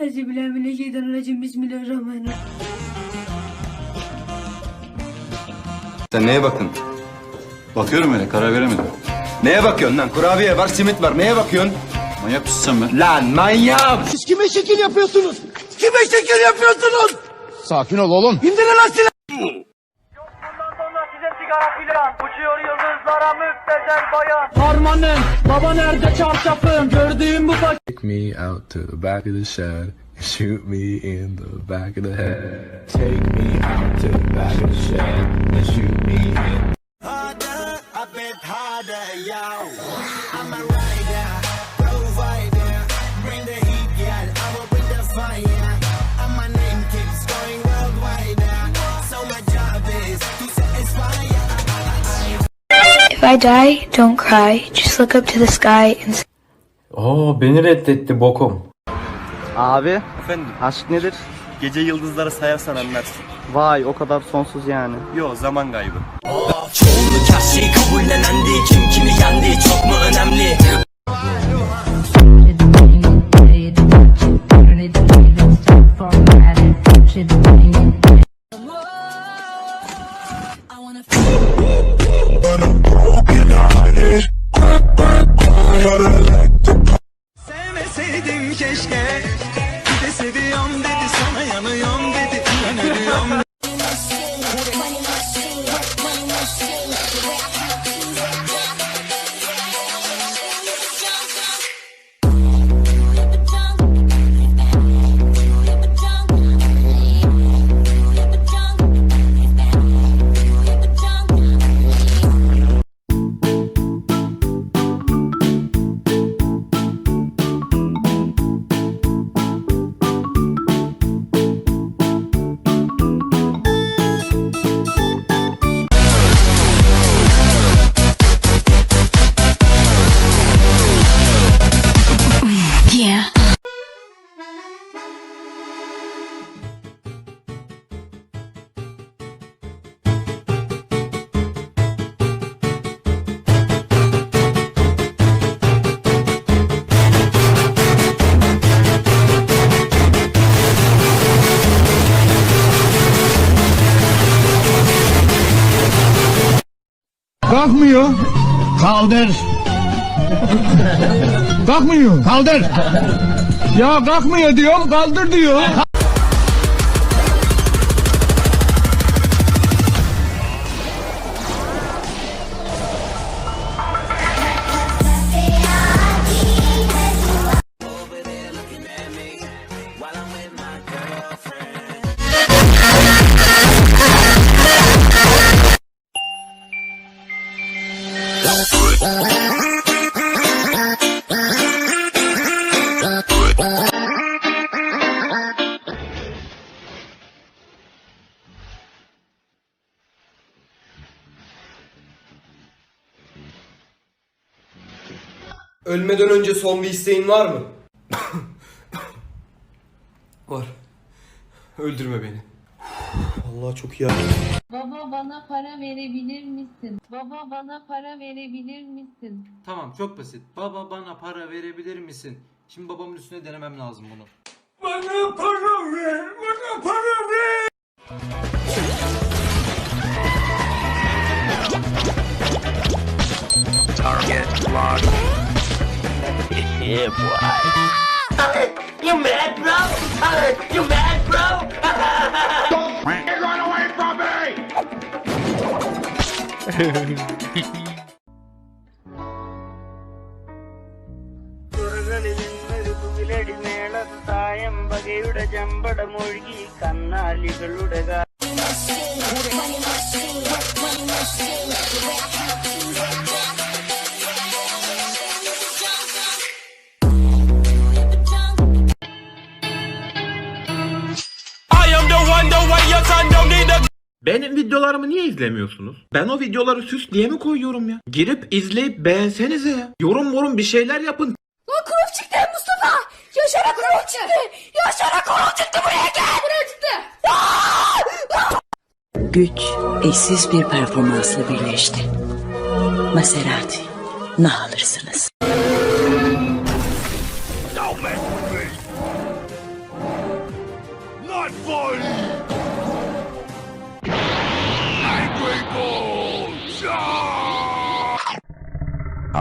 Euzubillahimineşşeytanirracim. Bismillahirrahmanirrahim. Sen neye bakın? Bakıyorum öyle karar veremedim. Neye bakıyorsun lan? Kurabiye var, simit var. Neye bakıyorsun? Manyak mısın sen be? Lan manyağım! Siz kime şekil yapıyorsunuz? Kime şekil yapıyorsunuz? Sakin ol oğlum. İndirin lan. Bundan sonra size sigara filan Uçuyor yıldızlara müptezel bayan Harmanım, baba nerede çarşafım? Gördüğüm bu Take me out to the back of the shed and shoot me in the back of the head. Take me out to the back of the shed and shoot me in. Harder, a bit harder, yo. I'm a rider, provider. Bring the heat. I will bring the fire. And my name keeps going worldwide. So my job is to satisfy. If I die, don't cry. Just look up to the sky and. Oo beni reddetti bokum. Abi Efendim, aşk nedir? gece yıldızları sayarsan anlarsın. Vay o kadar sonsuz yani. Yo, zaman kaybı. Çoğunluk her şeyi kabullenendi. Kim kimi yendi çok mu önemli? Sevmeseydim Yeah. Kalkmıyor. Kaldır. Kalkmıyor. Kaldır. Ya kalkmıyor diyorum kaldır diyor. Ölmeden önce son bir isteğin var mı? var. Öldürme beni. Vallahi çok iyi. Baba bana para verebilir misin? Baba bana para verebilir misin? Tamam çok basit. Baba bana para verebilir misin? Şimdi babamın üstüne denemem lazım bunu. Bana para ver! Bana para ver! Target locked. yeah boy. you തായമ്പകയുടെ ചമ്പടമൊഴുകി കന്നാലികളുടെ കാ Benim videolarımı niye izlemiyorsunuz? Ben o videoları süs diye mi koyuyorum ya? Girip izleyip beğensenize ya. Yorum yorum bir şeyler yapın. Lan kurul çıktı Mustafa. Yaşar'a kurul çıktı. Yaşar'a kurul çıktı buraya gel. Buraya çıktı. Güç eşsiz bir performansla birleşti. Maserati, ne alırsınız?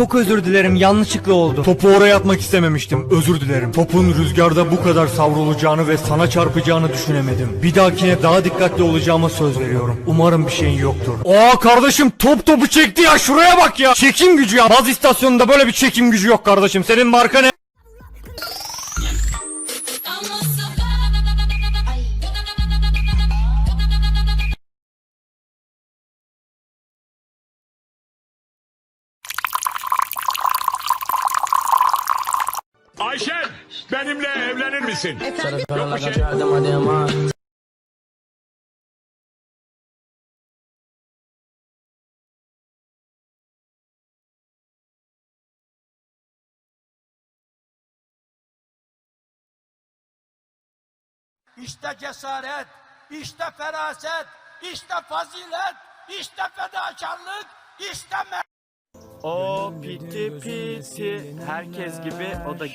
Çok özür dilerim yanlışlıkla oldu. Topu oraya atmak istememiştim. Özür dilerim. Topun rüzgarda bu kadar savrulacağını ve sana çarpacağını düşünemedim. Bir dahakine daha dikkatli olacağıma söz veriyorum. Umarım bir şeyin yoktur. Aa kardeşim top topu çekti ya şuraya bak ya. Çekim gücü ya. Baz istasyonunda böyle bir çekim gücü yok kardeşim. Senin marka ne? Benimle evlenir misin? İşte cesaret, işte feraset, işte fazilet, işte fedakarlık, işte O piti piti herkes gibi o da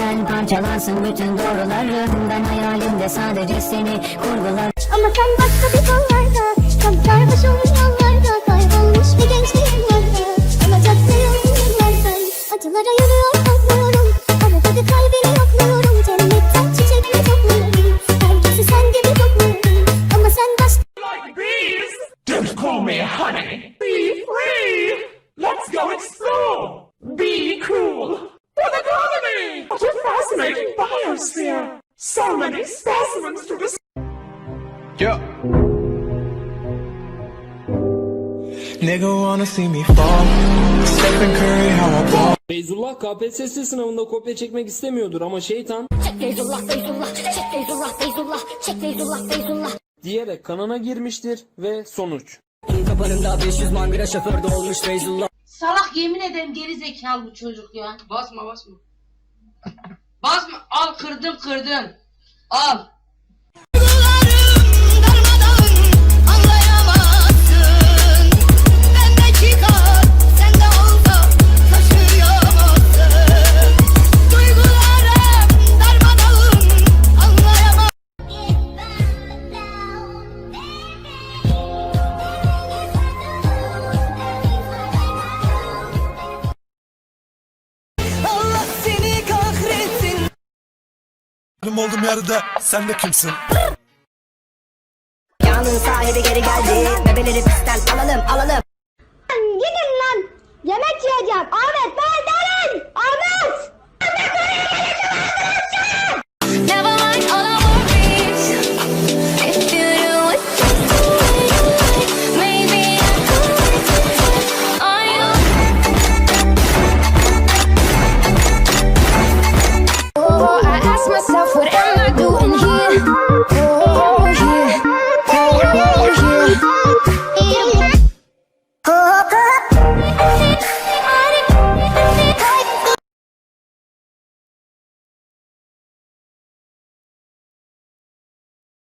Yani parçalansın bütün doğrularım. Ben hayalimde sadece seni kurgular. Ama sen başka bir kollarda, tam sarhoş olmuş yollarda, kaybolmuş bir gençliğin vardı. Olacak yıllardan, acılara yürüyor So many specimens to. Yo. Nigga wanna see me fall. Stephen Curry how I ball. Feyzullah KPSS sınavında kopya çekmek istemiyordur ama şeytan Çek Feyzullah, Feyzullah, çek Feyzullah, Feyzullah, çek Feyzullah, Feyzullah. diyerek kanına girmiştir ve sonuç. Salak yemin ederim geri zekalı bu çocuk ya. Basma basma. Basma. Al kırdım kırdım. Al. Benim oldum yarıda sen de kimsin? Yağının sahibi geri geldi. Bebeleri pistten alalım alalım. Gidin lan. Yemek yiyeceğim. Ahmet. Ahmet. myself, whatever.